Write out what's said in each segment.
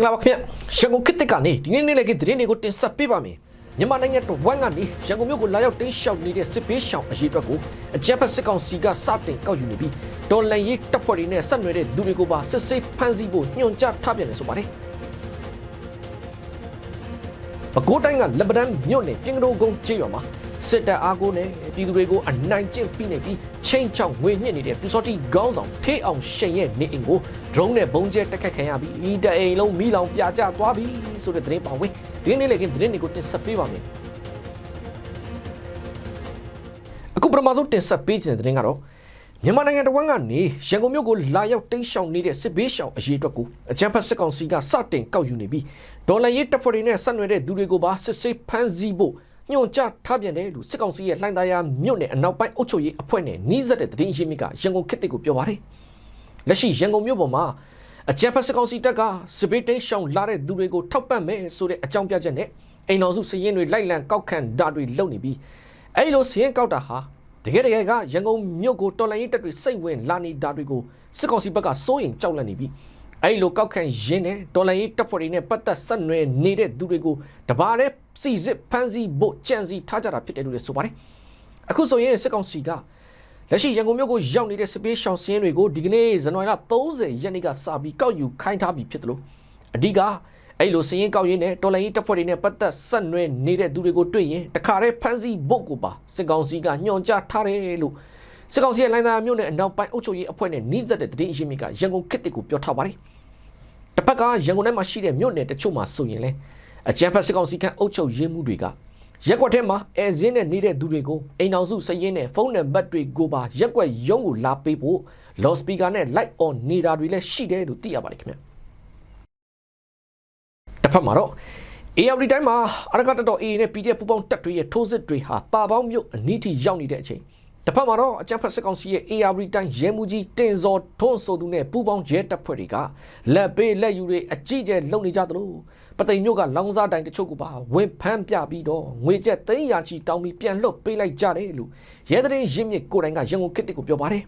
င်္ဂလာပါခင်ဗျရန်ကုန်ခေတ်သစ်ကနေဒီနေ့နေ့လည်ကသတင်းတွေကိုတင်ဆက်ပေးပါမယ်မြန်မာနိုင်ငံတော်ဝမ်းကနေရန်ကုန်မြို့ကိုလာရောက်တင်းရှောက်နေတဲ့စစ်ပေးရှောင်အရေးအတွက်ကိုအကြမ်းဖက်စစ်ကောင်စီကစတင်ကောက်ယူနေပြီးဒေါ်လန်ရေးတပ်ဖွဲ့တွေနဲ့ဆက်နွယ်တဲ့လူတွေကိုပါစစ်ဆေးဖမ်းဆီးဖို့ညွှန်ကြားထားပြန်တယ်ဆိုပါတယ်ပဲခူးတိုင်းကလက်ပတန်းမြို့နယ်ပြင်ကတော်ကုန်းကျေးရွာမှာ စစ်တပ်အားကိုနဲ့ပြည်သူတွေကိုအနိုင်ကျင့်ပြီးနေပြီးချင်းချောင်းငွေညစ်နေတဲ့ပြူစောတိခေါင်းဆောင်ထေးအောင်ရှင်ရဲ့နေအိမ်ကိုဒရုန်းနဲ့ဘုံကျဲတက်ခတ်ခံရပြီးဤတအိမ်လုံးမီးလောင်ပြကျသွားပြီဆိုတဲ့သတင်းပါဝင်ဒီနေ့လည်းကသတင်းတွေကိုတင်ဆက်ပေးပါမယ်အခုပထမဆုံးတင်ဆက်ပေးခြင်းတဲ့သတင်းကတော့မြန်မာနိုင်ငံတော်ဝန်ကနေရန်ကုန်မြို့ကိုလာရောက်တိမ်းရှောင်နေတဲ့စစ်ဘေးရှောင်အရေးအတွက်ကိုအကြမ်းဖက်စစ်ကောင်စီကစတင်ကောက်ယူနေပြီးဒေါ်လာရေးတပ်ဖွဲ့တွေနဲ့ဆက်နွယ်တဲ့သူတွေကိုပါစစ်ဆေးဖမ်းဆီးဖို့ ညွှန်ကြားထားပြန်တယ်လို့စစ်ကောင်စီရဲ့လှိုင်းသားရမြို့နယ်အနောက်ပိုင်းအုပ်ချုပ်ရေးအဖွဲ့နဲ့နှီးစပ်တဲ့သတင်းရင်းမြစ်ကရန်ကုန်ခေတ်တစ်ကိုပြောပါတယ်လက်ရှိရန်ကုန်မြို့ပေါ်မှာအကြမ်းဖက်စစ်ကောင်စီတပ်ကစစ်ဘေးတိမ်းရှောင်လာတဲ့သူတွေကိုထောက်ပံ့မယ်ဆိုတဲ့အကြောင်းပြချက်နဲ့အိမ်တော်စုစည်ရင်တွေလိုက်လံကောက်ခံဓာတ်တွေလုပ်နေပြီးအဲဒီလိုစည်ရင်ကောက်တာဟာတကယ်တကယ်ကရန်ကုန်မြို့ကိုတော်လှန်ရေးတပ်တွေစိတ်ဝင်လာနေတာတွေကိုစစ်ကောင်စီဘက်ကစိုးရင်ကြောက်လန့်နေပြီး အဲဒီလိုကောက်ခံရင်းနဲ့တော်လှန်ရေးတပ်ဖွဲ့တွေနဲ့ပတ်သက်ဆက်နွယ်နေတဲ့သူတွေကိုတဘာနဲ့စီစစ်ဖမ်းဆီးဖို့ကြံစီထားကြတာဖြစ်တယ်လို့လည်းဆိုပါတယ်အခုဆိုရင်စစ်ကောင်စီကလက်ရှိရန်ကုန်မြို့ကိုရောက်နေတဲ့စပေးရှောင်းစင်းတွေကိုဒီကနေ့ဇန်နဝါရီလ30ရက်နေ့ကစပြီးကောက်ယူခိုင်းထားပြီးဖြစ်တယ်လို့အဓိကအဲ့လိုစည်ရင်ကောက်ရင်းနဲ့တော်လိုင်းရေးတပ်ဖွဲ့တွေနဲ့ပတ်သက်ဆက်နွယ်နေတဲ့သူတွေကိုတွေ့ရင်တခါတည်းဖမ်းဆီးဖို့ကိုပါစစ်ကောင်စီကညွှန်ကြားထားတယ်လို့ စစ်ကောင်စီရဲ့လိုင်းသားမျိုးနဲ့အနောက်ပိုင်းအုပ်ချုပ်ရေးအဖွဲ့နဲ့နှီးစပ်တဲ့တည်င်းအရှိမိကရန်ကုန်ခေတ်တစ်ကိုပြောထားပါတယ်တစ်ဖက်ကရန်ကုန်ထဲမှာရှိတဲ့မြို့နယ်တချို့မှာဆိုရင်လေအကြမ်းဖက်စစ်ကောင်စီကအုပ်ချုပ်ရေးမှုတွေကရက်ကွက်ထဲမှာအဲဇင်းနဲ့နေတဲ့သူတွေကိုအိမ်အောင်စုစည်ရင်နဲ့ဖုန်းနံပါတ်တွေကိုပါရက်ကွက်ရုံးကိုလာပေးဖို့ loud speaker နဲ့ light on နေတာတွေလည်းရှိတယ်လို့သိရပါတယ်ခင်ဗျတစ်ဖက်မှာတော့ ARD တိုင်းမှာအရကတတော် A နဲ့ PDF ပူပေါင်းတပ်တွေရဲ့ထိုးစစ်တွေဟာပါပေါင်းမြို့အနီးထိရောက်နေတဲ့အချိန် တစ်ဖက်မှာတော့အကြမ်းဖက်စစ်ကောင်စီရဲ့ ARD တိုင်းရဲမှုကြီးတင်စော်ထွန်းဆိုသူနဲ့ပူပေါင်းရဲတပ်ဖွဲ့တွေကလက်ပေးလက်ယူတွေအကြီးကျယ်လုပ်နေကြသလိုပသိမ်မြို့ကလောင်စားတိုင်တချို့ကပါဝင်ဖမ်းပြပြီးတော့ငွေကျပ်သိန်းရာချီတောင်းပြီးပြန်လွတ်ပေးလိုက်ကြတယ်လို့ရဲသတင်းရင်းမြစ်ကိုယ်တိုင်ကရန်ကုန်ခေတ်တစ်ကိုပြောပါတယ်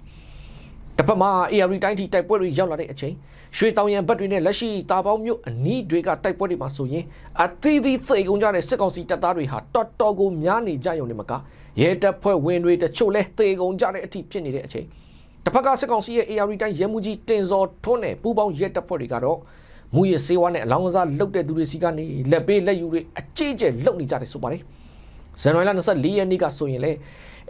တစ်ဖက်မှာ ARD တိုင်းထိတိုက်ပွဲတွေရောက်လာတဲ့အချိန်ရွှေတောင်ရန်ဘက်တွေနဲ့လက်ရှိတာပေါင်းမြို့အနီးတွေကတိုက်ပွဲတွေမှာဆိုရင်အသီးသီးသိကုန်ကြတဲ့စစ်ကောင်စီတပ်သားတွေဟာတော်တော်ကိုများနေကြရုံနဲ့မက ရဲတပ်ဖွဲ့ဝင်တွေတချို့လဲသေကုန်ကြတဲ့အထိဖြစ်နေတဲ့အချိန်တစ်ဖက်ကစစ်ကောင်စီရဲ့ ARD တိုင်းရဲမှုကြီးတင်စော်ထွန်းနဲ့ပူးပေါင်းရဲတပ်ဖွဲ့တွေကတော့မူရစေဝါနဲ့အလောင်းကစားလုတ်တဲ့သူတွေစီကနေလက်ပေးလက်ယူတွေအကြီးကျယ်လုတ်နေကြတယ်ဆိုပါတယ်ဇန်နဝါရီလ24ရက်နေ့ကဆိုရင်လေ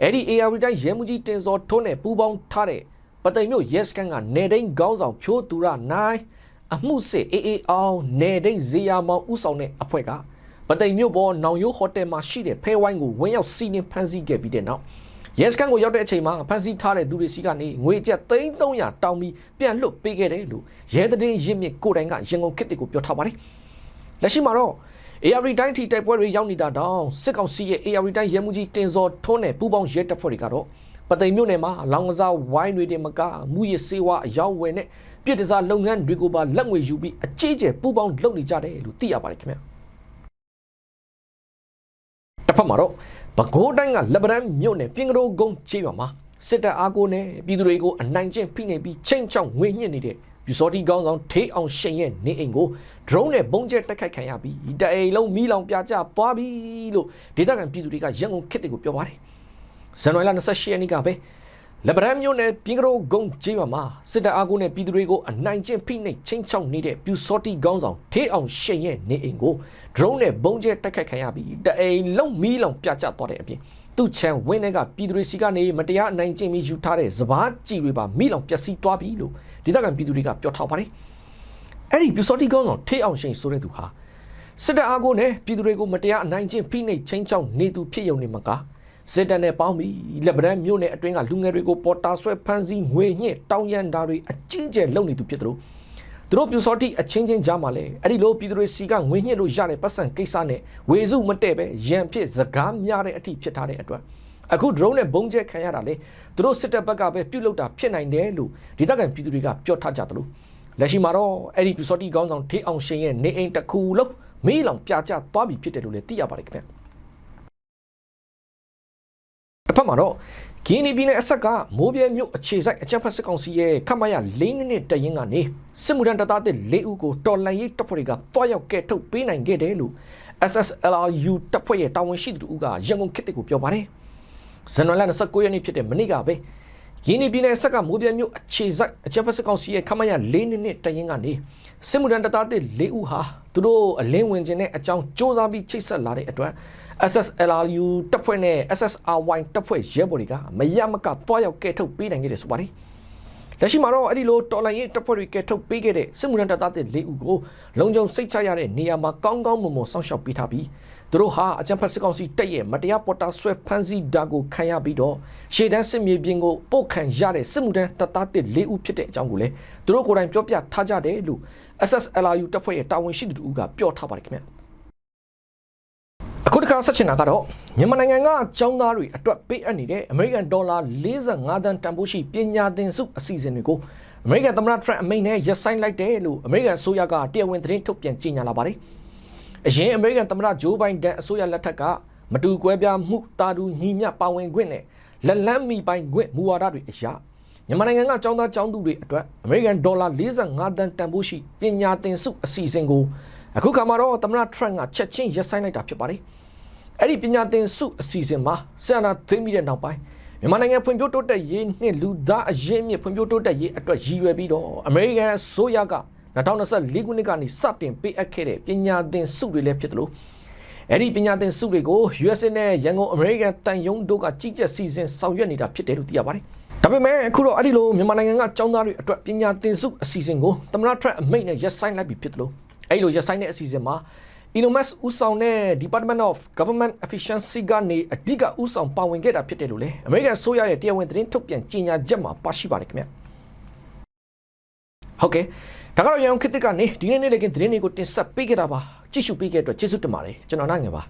အဲ့ဒီ ARD တိုင်းရဲမှုကြီးတင်စော်ထွန်းနဲ့ပူးပေါင်းထားတဲ့ပသိမ်မြို့ရဲစခန်းကနေတိန်ခေါင်းဆောင်ဖြိုးသူရနိုင်အမှုစစ်အေးအေးအောင်နေတိန်ဇေယျမောင်ဥဆောင်တဲ့အဖွဲ့ကပ သိမ်မြို့ပေါ်နောင်ရိုးဟိုတယ်မှာရှိတဲ့ဖဲဝိုင်းကိုဝင်းရောက်စီးနှင်းဖမ်းဆီးခဲ့ပြီးတဲ့နောက်ရဲစခန်းကိုရောက်တဲ့အချိန်မှာဖမ်းဆီးထားတဲ့သူတွေစီကနေငွေကျပ်3300တောင်းပြီးပြန်လွတ်ပေးခဲ့တယ်လို့ရဲတဲ့ရင်းမြစ်ကိုတိုင်ကရန်ကုန်ခေတ်တွေကိုပြောထားပါတယ်လက်ရှိမှာတော့ AR တိုင်းထိတိုက်ပွဲတွေရောက်နေတာတောင်စစ်ကောင်စီရဲ့ AR တိုင်းရဲမှုကြီးတင်စော်ထွန်းနဲ့ပူးပေါင်းရဲတပ်ဖွဲ့တွေကတော့ပသိမ်မြို့နယ်မှာလောင်ကစားဝိုင်းတွေတင်မကမူရစေဝါအယောင်းဝယ်နဲ့ပြည်တစားလုပ်ငန်းတွေကိုပါလက်ငွေယူပြီးအကြီးကျယ်ပူးပေါင်းလုပ်နေကြတယ်လို့သိရပါတယ်ခင်ဗျ တစ်ဖက်မှာတော့ပဲခူးတိုင်းကလက်ပံမြို့နယ်ပြင်ကတော်ကုန်းကျေးရွာမှာစစ်တပ်အားကိုနဲ့ပြည်သူတွေကိုအနိုင်ကျင့်ဖိနှိပ်ပြီးချိန်ချောင်းငွေညှစ်နေတဲ့ပြူစောတိကောင်းဆောင်ထေးအောင်ရှင်ရဲ့နေအိမ်ကို drone နဲ့ပုံကျဲတက်ခိုက်ခံရပြီးတအိမ်လုံးမီးလောင်ပြကျသွားပြီလို့ဒေသခံပြည်သူတွေကရန်ကုန်ခေတ်တွေကိုပြောပါတယ်ဇန်နဝါရီလ28ရက်နေ့ကပဲ လက်ပံမြို့နယ်ပြင်ကတော်ကုန်းကျေးရွာမှာစစ်တပ်အားကိုနဲ့ပြည်သူတွေကိုအနိုင်ကျင့်ဖိနှိပ်ချိန်ချောင်းနေတဲ့ပြူစောတိကောင်းဆောင်ထေးအောင်ရှင်ရဲ့နေအိမ်ကို drone နဲ့ပုံကျဲတက်ခိုက်ခံရပြီးတအိမ်လုံးမီးလောင်ပြကျသွားတဲ့အပြင်သူ့ချံဝင်းတွေကပြည်သူတွေစီကနေမတရားအနိုင်ကျင့်ပြီးယူထားတဲ့စပားကြည်တွေပါမိလောင်ပျက်စီးသွားပြီလို့ဒေသခံပြည်သူတွေကပြောထားပါတယ်။အဲ့ဒီပြူစောတိကောင်းဆောင်ထေးအောင်ရှင်ဆိုတဲ့သူဟာစစ်တပ်အားကိုနဲ့ပြည်သူတွေကိုမတရားအနိုင်ကျင့်ဖိနှိပ်ချင်းချောင်းနေသူဖြစ်ရုံနဲ့မက စစ်တပ်နဲ့ပေါင်းပြီးလက်ပံမြို့နယ်အတွင်းကလူငယ်တွေကိုပေါ်တာဆွဲဖမ်းဆီးငွေညှစ်တောင်းရန်တာတွေအကြီးကျယ်လုပ်နေသူဖြစ်တယ်လို့သူတို့ပြူစောတိအချင်းချင်းကြားမှာလဲအဲ့ဒီလိုပြည်သူတွေစီကငွေညှစ်လို့ရတဲ့ပတ်စံကိစ္စနဲ့ဝေစုမတည့်ပဲရန်ဖြစ်စကားများတဲ့အထိဖြစ်ထားတဲ့အတွက်အခု drone နဲ့ဘုံကျဲခံရတာလေသူတို့စစ်တပ်ဘက်ကပဲပြုတ်လုတာဖြစ်နိုင်တယ်လို့ဒေသခံပြည်သူတွေကပြောထားကြတယ်လို့လက်ရှိမှာတော့အဲ့ဒီပြူစောတိကောင်းဆောင်ထေးအောင်ရှင်ရဲ့နေအိမ်တစ်ခုလုံးမေးလောင်ပြကျသွားပြီဖြစ်တယ်လို့လည်းသိရပါတယ်ခင်ဗျ တစ်ဖက်မှာတော့ဂီနီပြည်နယ်အဆက်ကမိုးပြဲမြို့အခြေစိုက်အကြမ်းဖက်စစ်ကောင်စီရဲ့ခမရ၄နှစ်နဲ့တရင်ကနေစစ်မှုထမ်းတပ်သားသစ်၄ဦးကိုတော်လှန်ရေးတပ်ဖွဲ့တွေကတွားရောက်ကဲထုတ်ပေးနိုင်ခဲ့တယ်လို့ SSLRU တပ်ဖွဲ့ရဲ့တာဝန်ရှိသူတို့ကရန်ကုန်ခေတ်တစ်ကိုပြောပါတယ်။ဇန်နဝါရီလ29ရက်နေ့ဖြစ်တဲ့မနေ့ကပဲရင်းနှီးပြည်နယ်ဆက်ကမိုးပြဲမြို့အခြေစိုက်အကြမ်းဖက်စစ်ကောင်စီရဲ့ခမရ၄နှစ်နဲ့တရင်ကနေစစ်မှုထမ်းတပ်သားသစ်၄ဦးဟာသူတို့အလင်းဝင်ခြင်းနဲ့အကြောင်းစ조사ပြီးချိတ်ဆက်လာတဲ့အတွက် SSLRU တပ်ဖွဲ့နဲ့ SSRY တပ်ဖွဲ့ရဲဘော်တွေကမရမကတွားရောက်ကဲထုတ်ပေးနိုင်ခဲ့တယ်ဆိုပါတယ်။လက်ရှိမှာတော့အဲ့ဒီလိုတော်လိုင်းရေးတပ်ဖွဲ့တွေကဲထုတ်ပေးခဲ့တဲ့စစ်မှုထမ်းတပ်သားတွေ၄ဦးကိုလုံခြုံစိတ်ချရတဲ့နေရာမှာကောင်းကောင်းမွန်မွန်စောင့်ရှောက်ပေးထားပြီးသူတို့ဟာအကြံဖက်စစ်ကောင်စီတပ်ရဲ့မတရားပေါ်တာဆွဲဖမ်းဆီးတာကိုခံရပြီးတော့ရှေ့တန်းစစ်မြေပြင်ကိုပို့ခံရတဲ့စစ်မှုထမ်းတပ်သားတွေ၄ဦးဖြစ်တဲ့အကြောင်းကိုလည်းသူတို့ကိုယ်တိုင်ပြောပြထားကြတယ်လို့ SSLRU တပ်ဖွဲ့ရဲ့တာဝန်ရှိသူတို့ကပြောထားပါတယ်ခင်ဗျာ အခုတစ်ခါဆက်ချင်တာကတော့မြန်မာနိုင်ငံကကျောင်းသားတွေအတွက်ပေးအပ်နေတဲ့အမေရိကန်ဒေါ်လာ45သန်းတန်ဖိုးရှိပညာသင်စုအစီအစဉ်တွေကိုအမေရိကန်သမ္မတထရန့်အမိန့်နဲ့ရပ်ဆိုင်းလိုက်တယ်လို့အမေရိကန်အစိုးရကတရားဝင်သတင်းထုတ်ပြန်ကြေညာလာပါတယ်။အရင်အမေရိကန်သမ္မတဂျိုးဘိုင်ဒန်အစိုးရလက်ထက်ကမတူကွဲပြားမှုတာတူညီမျှပါဝင်ခွင့်နဲ့လက်လန်းမိပိုင်ခွင့်မူဝါဒတွေအရာမြန်မာနိုင်ငံကကျောင်းသားကျောင်းသူတွေအတွက်အမေရိကန်ဒေါ်လာ45သန်းတန်ဖိုးရှိပညာသင်စုအစီအစဉ်ကို အခုခါမှာတော့သမ္မတထရန့်ကချက်ချင်းရပ်ဆိုင်းလိုက်တာဖြစ်ပါတယ်။အဲ့ဒီပညာသင်စုအစီအစဉ်မှာဆန္ဒသိမ်းပြီးတဲ့နောက်ပိုင်းမြန်မာနိုင်ငံဖွံ့ဖြိုးတိုးတက်ရေးနှင့်လူသားအရင်းမြစ်ဖွံ့ဖြိုးတိုးတက်ရေးအတွက်ရည်ရွယ်ပြီးတော့အမေရိကန်အစိုးရက2024ခုနှစ်ကနေစတင်ပေးအပ်ခဲ့တဲ့ပညာသင်စုတွေလည်းဖြစ်တယ်လို့အဲ့ဒီပညာသင်စုတွေကို USA နဲ့ရန်ကုန်အမေရိကန်တန်ယုံတို့ကကြီးကြပ်စီစဉ်ဆောင်ရွက်နေတာဖြစ်တယ်လို့သိရပါတယ်။ဒါပေမဲ့အခုတော့အဲ့ဒီလိုမြန်မာနိုင်ငံကចောင်းသားတွေအတွက်ပညာသင်စုအစီအစဉ်ကိုသမ္မတထရန့်အမိန့်နဲ့ရပ်ဆိုင်းလိုက်ပြီဖြစ်တယ်လို့ အဲ့လိုရပ်ဆိုင်းတဲ့အစီအစဉ်မှာ Elon Musk ဦးဆောင်တဲ့ Department of Government Efficiency ကနေအဓိကဦးဆောင်ပါဝင်ခဲ့တာဖြစ်တယ်လို့လေအမေရိကန်ဆိုရရဲ့တရားဝင်သတင်းထုတ်ပြန်ကြေညာချက်မှာပါရှိပါတယ်ခင်ဗျဟုတ်ကဲ့ဒါကတော့ရန်ကုန်ခေတ်ကနေဒီနေ့နေ့လည်းကသတင်းတွေကိုတင်ဆက်ပေးခဲ့တာပါကြည့်ရှုပေးခဲ့တဲ့အတွက်ကျေးဇူးတင်ပါတယ်ကျွန်တော်နိုင်ငယ်ပါ